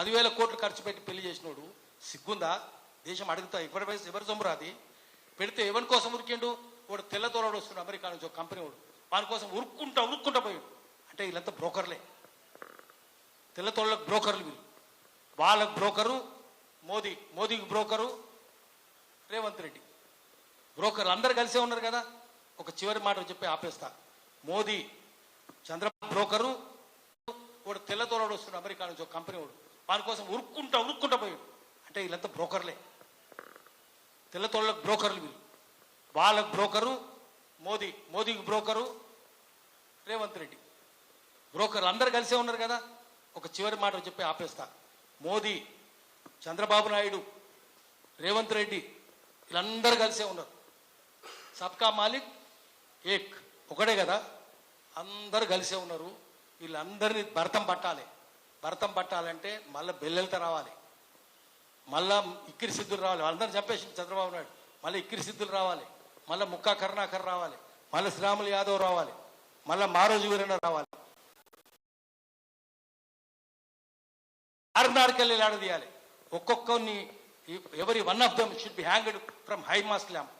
పదివేల కోట్లు ఖర్చు పెట్టి పెళ్ళి చేసినోడు సిగ్గుందా? దేశం అడుగుతా ఎవరి వయసు ఎవరి సొమ్మురాది పెడితే ఎవరి కోసం ఉరికిండు? వాడు తెల్లతోలాడు వస్తున్నాడు అమెరికా నుంచి ఒక కంపెనీ వాడు. వాని కోసం ఉరుక్కుంటా ఉరుక్కుంటా పోయాడు. అంటే వీళ్ళంతా బ్రోకర్లే. తెల్లతోళ్ళకు బ్రోకర్లు వీళ్ళు. వాళ్ళకు బ్రోకరు మోదీ మోదీకి బ్రోకరు రేవంత్ రెడ్డి. బ్రోకర్లు అందరు కలిసే ఉన్నారు కదా? ఒక చివరి మాట చెప్పి ఆపేస్తా. మోదీ చంద్రబాబు బ్రోకరు వాడు తెల్లతోలాడు వస్తున్నాడు అమెరికా నుంచి ఒక కంపెనీ వాడు. వాని కోసం ఉరుక్కుంటా ఉరుక్కుంటా పోయాడు. అంటే వీళ్ళంతా బ్రోకర్లే. తెల్లతోళ్ళకు బ్రోకర్లు వీళ్ళు. వాళ్ళకు బ్రోకరు మోదీ మోదీకి బ్రోకరు రేవంత్ రెడ్డి. బ్రోకర్లు అందరు కలిసే ఉన్నారు కదా. ఒక చివరి మాట చెప్పి ఆపేస్తా. మోదీ చంద్రబాబు నాయుడు రేవంత్ రెడ్డి వీళ్ళందరూ కలిసే ఉన్నారు. సబ్కా మాలిక్ ఏక్ ఒకటే కదా. అందరు కలిసే ఉన్నారు. వీళ్ళందరినీ భరతం పట్టాలి. భరతం పట్టాలంటే మళ్ళీ బెల్లెలతో రావాలి. మళ్ళా ఇక్కిరి సిద్ధులు రావాలి. వాళ్ళందరూ చెప్పేసి చంద్రబాబు నాయుడు. మళ్ళీ ఇక్కిరి సిద్ధులు రావాలి. మళ్ళీ ముక్కా కరుణాకర్ రావాలి. మళ్ళీ శ్రీరాములు యాదవ్ రావాలి. మళ్ళీ మారోజు వీరన్న రావాలి. ఆరున్నరకెళ్ళి తీయాలి. ఒక్కొక్కరిని ఎవరి one of them should be hanged from high mast lamp.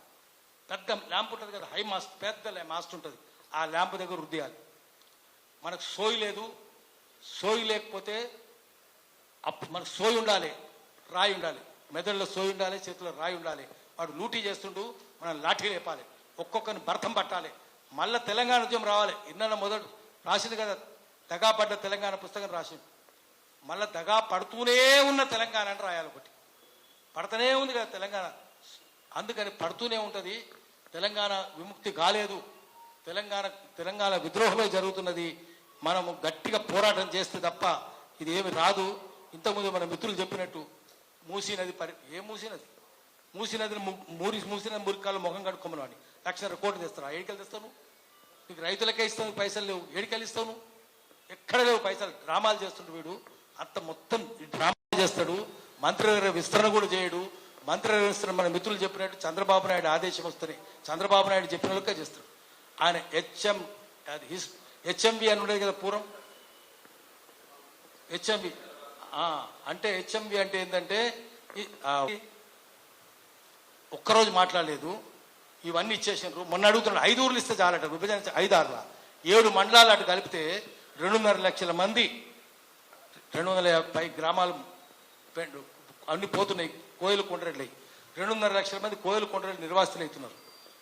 పెద్ద ల్యాంప్ ఉంటుంది కదా హై మాస్ట్ పెద్ద మాస్ట్ ఉంటుంది. ఆ ల్యాంప్ దగ్గర రుద్దేయాలి. మనకు సోయి లేదు సోయి లేకపోతే అప్ మనకు సోయి ఉండాలి రాయి ఉండాలి. మెదడులో సోయి ఉండాలి చేతిలో రాయి ఉండాలి. వాడు లూటీ చేస్తుండు మనం లాఠీ లేపాలి. ఒక్కొక్కరిని భర్తం పట్టాలి. మళ్ళీ తెలంగాణ ఉద్యమం రావాలి. ఇన్న మొదటి రాసింది కదా దగా పడ్డ తెలంగాణ పుస్తకం రాసింది. మళ్ళీ దగా పడుతూనే ఉన్న తెలంగాణ అని రాయాలి ఒకటి. పడుతూనే ఉంది కదా తెలంగాణ. అందుకని పడుతూనే ఉంటుంది. తెలంగాణ విముక్తి కాలేదు. తెలంగాణ తెలంగాణ విద్రోహమే జరుగుతున్నది. మనము గట్టిగా పోరాటం చేస్తే తప్ప ఇది ఏమి రాదు. ఇంతకుముందు మన మిత్రులు చెప్పినట్టు మూసీ నది పరి ఏ మూసీ నది? మూసీ నదిని మూరి మూసీ నది మురికాలు ముఖం కడుక్కోమని అని లక్ష కోట్లు తెస్తాను ఏడికలు తెస్తాను? నీకు రైతులకే ఇస్తాను పైసలు లేవు. ఏడికలు ఇస్తాను? ఎక్కడ లేవు పైసలు. డ్రామాలు చేస్తుండు వీడు. అంత మొత్తం డ్రామాలు చేస్తాడు. మంత్రివర్గ విస్తరణ కూడా చేయడు. మంత్రివర్గ విస్తరణ మన మిత్రులు చెప్పినట్టు చంద్రబాబు నాయుడు ఆదేశం వస్తుంది చంద్రబాబు నాయుడు చెప్పినట్టుగా చేస్తాడు. ఆయన హెచ్ఎం అది హిస్ హెచ్ఎంబి అని ఉండేది కదా పూర్వం? హెచ్ఎంబి అంటే హెచ్ఎంబి అంటే ఏంటంటే ఒక్కరోజు మాట్లాడలేదు. ఇవన్నీ ఇచ్చేసినారు. మొన్న అడుగుతున్నాడు ఐదు ఊర్లు ఇస్తే చాలట విభజన ఐదు ఆరుల. ఏడు మండలాలు అటు కలిపితే రెండున్నర లక్షల మంది రెండు వందల యాభై గ్రామాలు అన్ని పోతున్నాయి కోయిలు కొండరెడ్లయి రెండున్నర లక్షల మంది కోయిలు కొండరెడ్లు నిర్వాసితులు అవుతున్నారు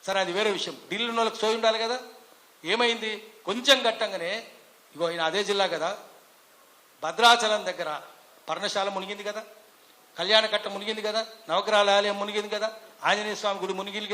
సరే అది వేరే విషయం. ఢిల్లీ ఉన్న వాళ్ళకి సోయి ఉండాలి కదా? ఏమైంది? కొంచెం గట్టంగానే ఇగో ఈయన అదే జిల్లా కదా భద్రాచలం దగ్గర పర్ణశాల మునిగింది కదా కళ్యాణకట్ట మునిగింది కదా నవగ్రహాల ఆలయం మునిగింది కదా ఆంజనేయ స్వామి గుడి మునిగింది కదా.